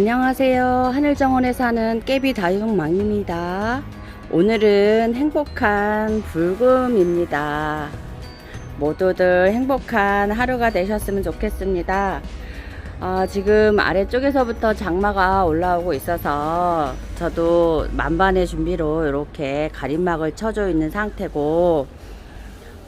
안녕하세요. 하늘정원에 사는 깨비 다육맘입니다. 오늘은 행복한 불금입니다. 모두들 행복한 하루가 되셨으면 좋겠습니다. 어, 지금 아래쪽에서부터 장마가 올라오고 있어서 저도 만반의 준비로 이렇게 가림막을 쳐져 있는 상태고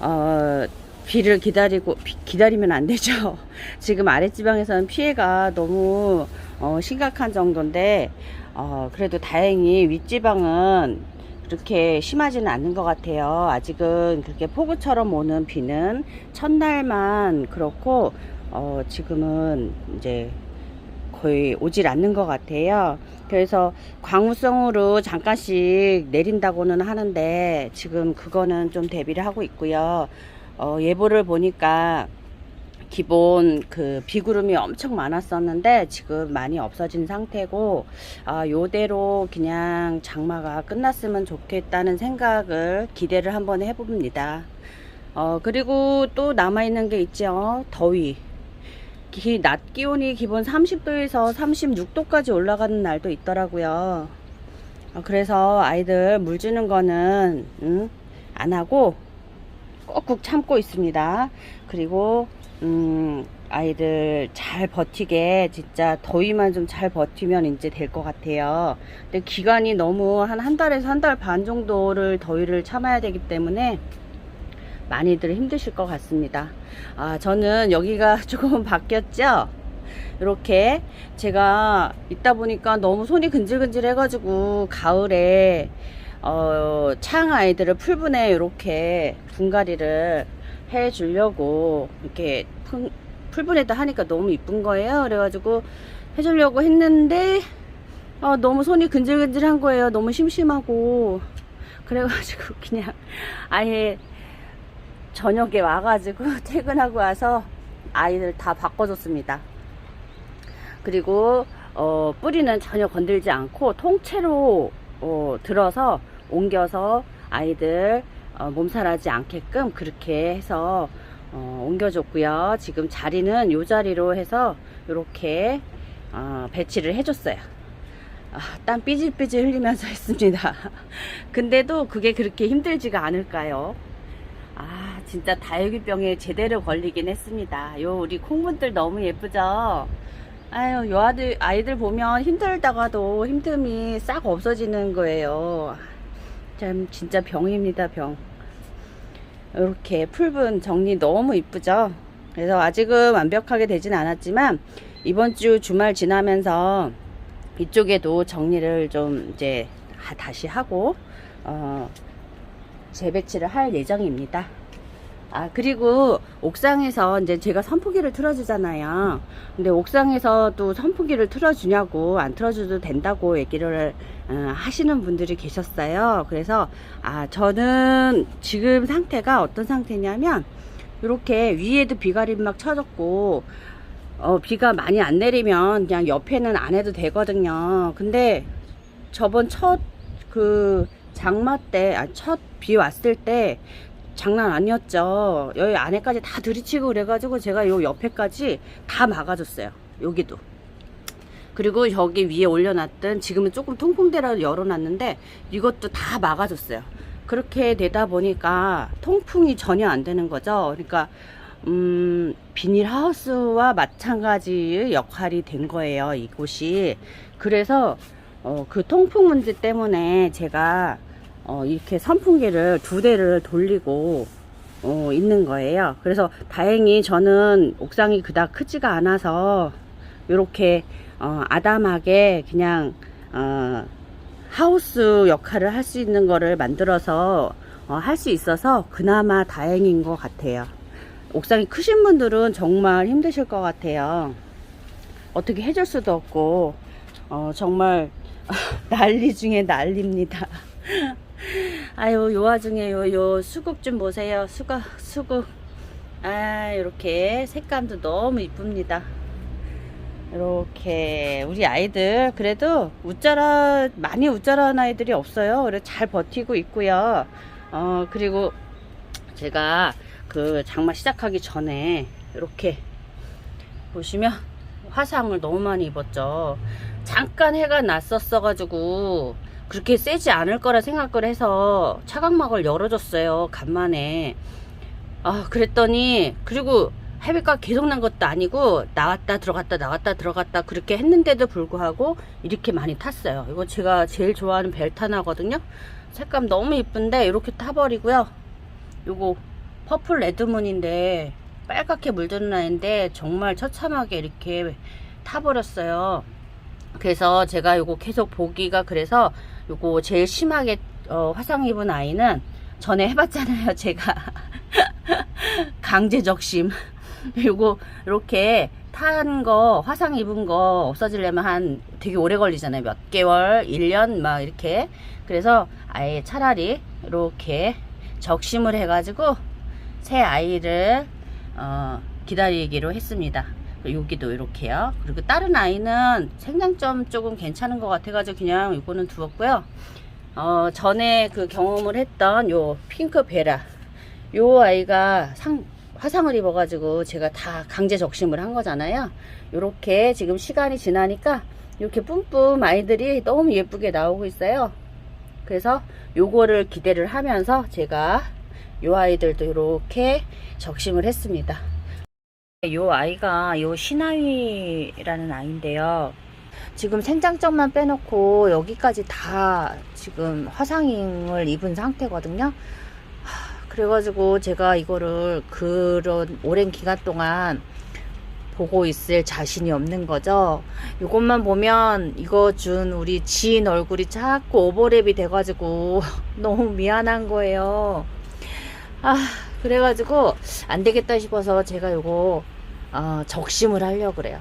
어, 비를 기다리고 비- 기다리면 안 되죠. 지금 아랫지방에서는 피해가 너무 어, 심각한 정도인데 어, 그래도 다행히 윗지방은 그렇게 심하지는 않는 것 같아요. 아직은 그렇게 폭우처럼 오는 비는 첫날만 그렇고 어, 지금은 이제 거의 오질 않는 것 같아요. 그래서 광우성으로 잠깐씩 내린다고는 하는데 지금 그거는 좀 대비를 하고 있고요. 어, 예보를 보니까 기본 그 비구름이 엄청 많았었는데 지금 많이 없어진 상태고 아, 요대로 그냥 장마가 끝났으면 좋겠다는 생각을 기대를 한번 해봅니다. 어, 그리고 또 남아있는 게 있죠. 더위. 기, 낮 기온이 기본 30도에서 36도까지 올라가는 날도 있더라고요. 어, 그래서 아이들 물 주는 거는 음, 안 하고 꾹꾹 참고 있습니다. 그리고 음, 아이들 잘 버티게 진짜 더위만 좀 잘 버티면 이제 될 것 같아요. 근데 기간이 너무 한 한 달에서 한 달 반 정도를 더위를 참아야 되기 때문에 많이들 힘드실 것 같습니다. 아, 저는 여기가 조금 바뀌었죠? 이렇게 제가 있다 보니까 너무 손이 근질근질 해가지고 가을에 어, 창 아이들을 풀분에 이렇게 분갈이를 해 주려고 이렇게 풀- 풀분에다 하니까 너무 이쁜 거예요. 그래가지고 해주려고 했는데 어, 너무 손이 근질근질한 거예요. 너무 심심하고 그래가지고 그냥 아예 저녁에 와가지고 퇴근하고 와서 아이들 다 바꿔줬습니다. 그리고 어, 뿌리는 전혀 건들지 않고 통째로 어, 들어서 옮겨서 아이들 어, 몸살하지 않게끔 그렇게 해서 어, 옮겨줬고요. 지금 자리는 요 자리로 해서 이렇게 어, 배치를 해줬어요. 아, 땀 삐질삐질 흘리면서 했습니다. 근데도 그게 그렇게 힘들지가 않을까요? 아, 진짜 다육이병에 제대로 걸리긴 했습니다. 요 우리 콩분들 너무 예쁘죠? 아유, 요 아들, 아이들 보면 힘들다가도 힘듦이 싹 없어지는 거예요. 참, 진짜 병입니다, 병. 이렇게 풀분 정리 너무 이쁘죠? 그래서 아직은 완벽하게 되진 않았지만, 이번 주 주말 지나면서 이쪽에도 정리를 좀 이제 하- 다시 하고, 어, 재배치를 할 예정입니다. 아, 그리고 옥상에서 이제 제가 선풍기를 틀어주잖아요. 근데 옥상에서 또 선풍기를 틀어주냐고 안 틀어줘도 된다고 얘기를 어, 하시는 분들이 계셨어요. 그래서 아, 저는 지금 상태가 어떤 상태냐면 이렇게 위에도 비가림 막 쳐졌고 어, 비가 많이 안 내리면 그냥 옆에는 안 해도 되거든요. 근데 저번 첫 그 장마 때, 아, 첫 비 왔을 때 장난 아니었죠. 여기 안에까지 다 들이치고 그래가지고 제가 요 옆에까지 다 막아줬어요. 여기도. 그리고 여기 위에 올려놨던 지금은 조금 통풍대라도 열어놨는데 이것도 다 막아줬어요. 그렇게 되다 보니까 통풍이 전혀 안 되는 거죠. 그러니까 음, 비닐하우스와 마찬가지의 역할이 된 거예요. 이곳이. 그래서 어, 그 통풍 문제 때문에 제가 어, 이렇게 선풍기를 두 대를 돌리고 어, 있는 거예요. 그래서 다행히 저는 옥상이 그닥 크지가 않아서 이렇게 어, 아담하게 그냥 어, 하우스 역할을 할 수 있는 거를 만들어서 어, 할 수 있어서 그나마 다행인 것 같아요. 옥상이 크신 분들은 정말 힘드실 것 같아요. 어떻게 해줄 수도 없고 어, 정말 난리 중에 난리입니다. 아유, 요 와중에 요, 요 수국 좀 보세요. 수국, 수국. 아, 이렇게 색감도 너무 이쁩니다. 이렇게 우리 아이들 그래도 웃자라 많이 웃자라는 아이들이 없어요. 그래 잘 버티고 있고요. 어 그리고 제가 그 장마 시작하기 전에 이렇게 보시면 화상을 너무 많이 입었죠. 잠깐 해가 났었어 가지고 그렇게 세지 않을 거라 생각을 해서 차각막을 열어줬어요. 간만에. 아, 그랬더니, 그리고 해외가 계속 난 것도 아니고, 나왔다 들어갔다 나왔다 들어갔다 그렇게 했는데도 불구하고, 이렇게 많이 탔어요. 이거 제가 제일 좋아하는 벨타나거든요. 색감 너무 이쁜데, 이렇게 타버리고요. 요거, 퍼플 레드문인데, 빨갛게 물드는 아인데, 정말 처참하게 이렇게 타버렸어요. 그래서 제가 요거 계속 보기가 그래서, 요거 제일 심하게 어, 화상 입은 아이는 전에 해봤잖아요. 제가 강제 적심. 요거 이렇게 탄 거 화상 입은 거 없어지려면 한 되게 오래 걸리잖아요. 몇 개월, 1년 막 이렇게. 그래서 아예 차라리 이렇게 적심을 해가지고 새 아이를 어, 기다리기로 했습니다. 여기도 이렇게요. 그리고 다른 아이는 생장점 조금 괜찮은 것 같아가지고 그냥 이거는 두었고요. 어, 전에 그 경험을 했던 요 핑크 베라. 요 아이가 상, 화상을 입어가지고 제가 다 강제 적심을 한 거잖아요. 요렇게 지금 시간이 지나니까 이렇게 뿜뿜 아이들이 너무 예쁘게 나오고 있어요. 그래서 요거를 기대를 하면서 제가 요 아이들도 이렇게 적심을 했습니다. 요 아이가 요 시나위라는 아이인데요. 지금 생장점만 빼놓고 여기까지 다 지금 화상을 입은 상태거든요. 하, 그래가지고 제가 이거를 그런 오랜 기간 동안 보고 있을 자신이 없는 거죠. 이것만 보면 이거 준 우리 지인 얼굴이 자꾸 오버랩이 돼가지고 너무 미안한 거예요. 아, 그래가지고 안 되겠다 싶어서 제가 요거 어, 적심을 하려고 그래요.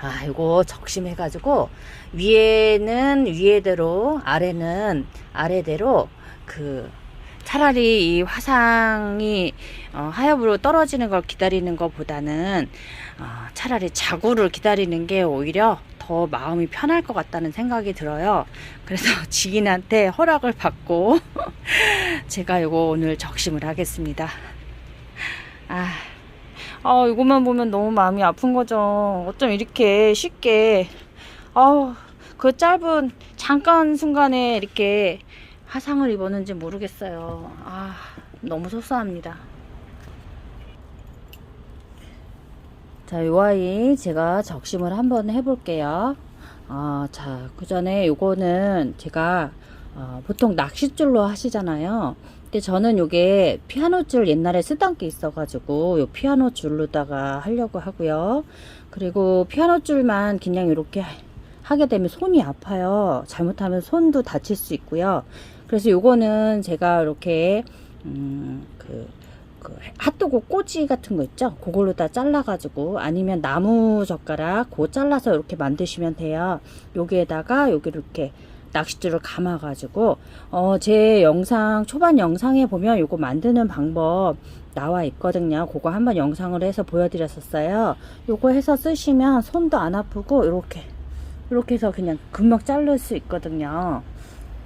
아, 이거 적심해가지고 위에는 위에대로 아래는 아래대로 그 차라리 이 화상이 어, 하엽으로 떨어지는 걸 기다리는 것보다는 어, 차라리 자구를 기다리는 게 오히려 더 마음이 편할 것 같다는 생각이 들어요. 그래서 지인한테 허락을 받고 제가 이거 오늘 적심을 하겠습니다. 아, 아 이것만 보면 너무 마음이 아픈 거죠. 어쩜 이렇게 쉽게 아우 그 짧은 잠깐 순간에 이렇게 화상을 입었는지 모르겠어요. 아 너무 속상합니다. 자, 요 아이 제가 적심을 한번 해볼게요. 아, 자, 그 전에 요거는 제가 어, 보통 낚싯줄로 하시잖아요. 근데 저는 요게 피아노 줄 옛날에 쓰던 게 있어가지고 요 피아노 줄로다가 하려고 하고요. 그리고 피아노 줄만 그냥 이렇게 하게 되면 손이 아파요. 잘못하면 손도 다칠 수 있고요. 그래서 요거는 제가 이렇게 음, 그, 그 핫도그 꼬지 같은 거 있죠? 그걸로 다 잘라가지고 아니면 나무 젓가락 그거 잘라서 이렇게 만드시면 돼요. 여기에다가 여기 이렇게 낚싯줄을 감아가지고 어, 제 영상 초반 영상에 보면 요거 만드는 방법 나와 있거든요. 그거 한번 영상을 해서 보여드렸었어요. 요거 해서 쓰시면 손도 안 아프고 이렇게 이렇게 해서 그냥 금방 자를 수 있거든요.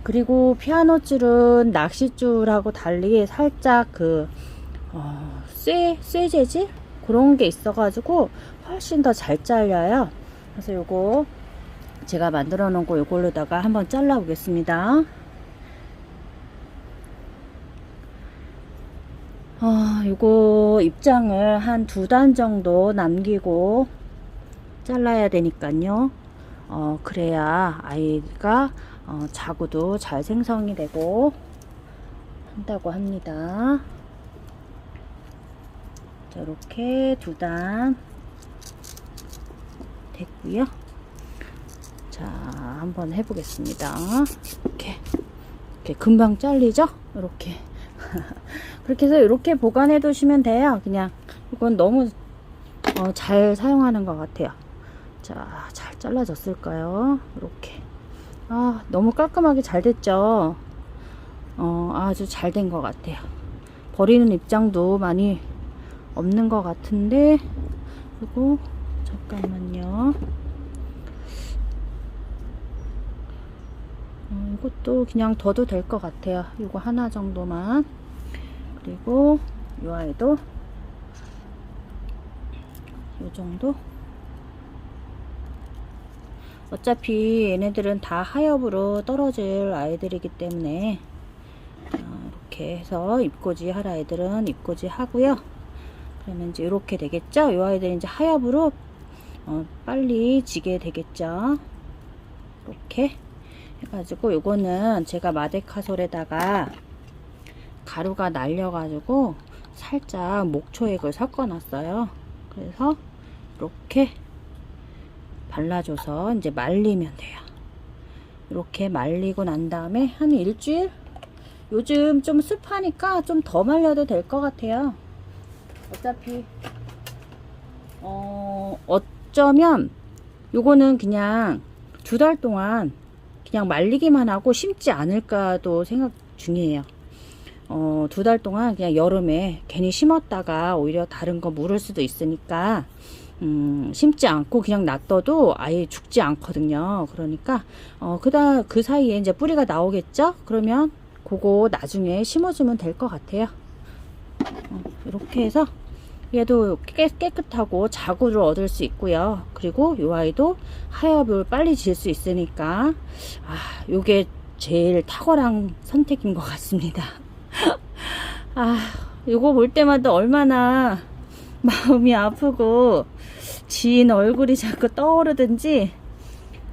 그리고 피아노 줄은 낚싯줄하고 달리 살짝 그 어, 쇠, 쇠 재질 그런 게 있어가지고 훨씬 더 잘 잘려요. 그래서 요거 제가 만들어 놓은 거 요걸로다가 한번 잘라 보겠습니다. 어, 요거 입장을 한 두 단 정도 남기고 잘라야 되니까요. 어, 그래야 아이가 어, 자구도 잘 생성이 되고 한다고 합니다. 자, 이렇게 두 단 됐고요. 자, 한번 해보겠습니다. 이렇게, 이렇게 금방 잘리죠? 이렇게. 그렇게 해서 이렇게 보관해 두시면 돼요. 그냥 이건 너무 어, 잘 사용하는 것 같아요. 자, 잘 잘라졌을까요? 이렇게. 아, 너무 깔끔하게 잘 됐죠? 어, 아주 잘 된 것 같아요. 버리는 입장도 많이 없는 것 같은데, 그리고, 잠깐만요. 어, 이것도 그냥 둬도 될 것 같아요. 이거 하나 정도만. 그리고, 이 아이도, 이 정도. 어차피 얘네들은 다 하엽으로 떨어질 아이들이기 때문에 자, 이렇게 해서 입고지 할 아이들은 입고지 하고요. 그러면 이제 이렇게 되겠죠? 이 아이들은 이제 하엽으로 어, 빨리 지게 되겠죠? 이렇게 해가지고 요거는 제가 마데카솔에다가 가루가 날려가지고 살짝 목초액을 섞어놨어요. 그래서 이렇게 발라줘서 이제 말리면 돼요. 이렇게 말리고 난 다음에 한 일주일? 요즘 좀 습하니까 좀 더 말려도 될 것 같아요. 어차피 어 어쩌면 요거는 그냥 두 달 동안 그냥 말리기만 하고 심지 않을까도 생각 중이에요. 어, 두 달 동안 그냥 여름에 괜히 심었다가 오히려 다른 거 물을 수도 있으니까 음, 심지 않고 그냥 놔둬도 아예 죽지 않거든요. 그러니까 어, 그다 그 사이에 이제 뿌리가 나오겠죠? 그러면 그거 나중에 심어주면 될 것 같아요. 어, 이렇게 해서 얘도 깨, 깨끗하고 자구를 얻을 수 있고요. 그리고 이 아이도 하엽을 빨리 질 수 있으니까 아, 요게 제일 탁월한 선택인 것 같습니다. 아, 요거 볼 때마다 얼마나 마음이 아프고 지인 얼굴이 자꾸 떠오르든지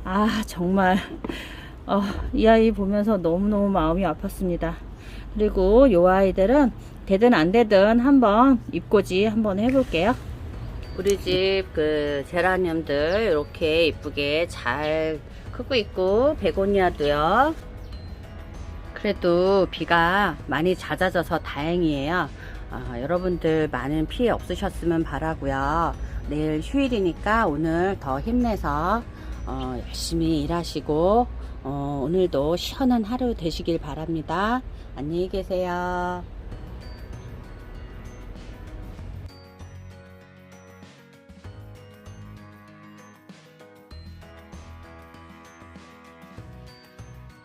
아, 정말 어, 이 아이 보면서 너무너무 마음이 아팠습니다. 그리고 요 아이들은 되든 안 되든 한번 입고지 한번 해볼게요. 우리 집 그 제라늄들 이렇게 이쁘게 잘 크고 있고 베고니아도요. 그래도 비가 많이 잦아져서 다행이에요. 아, 여러분들 많은 피해 없으셨으면 바라고요. 내일 휴일이니까 오늘 더 힘내서 어, 열심히 일하시고 어, 오늘도 시원한 하루 되시길 바랍니다. 안녕히 계세요.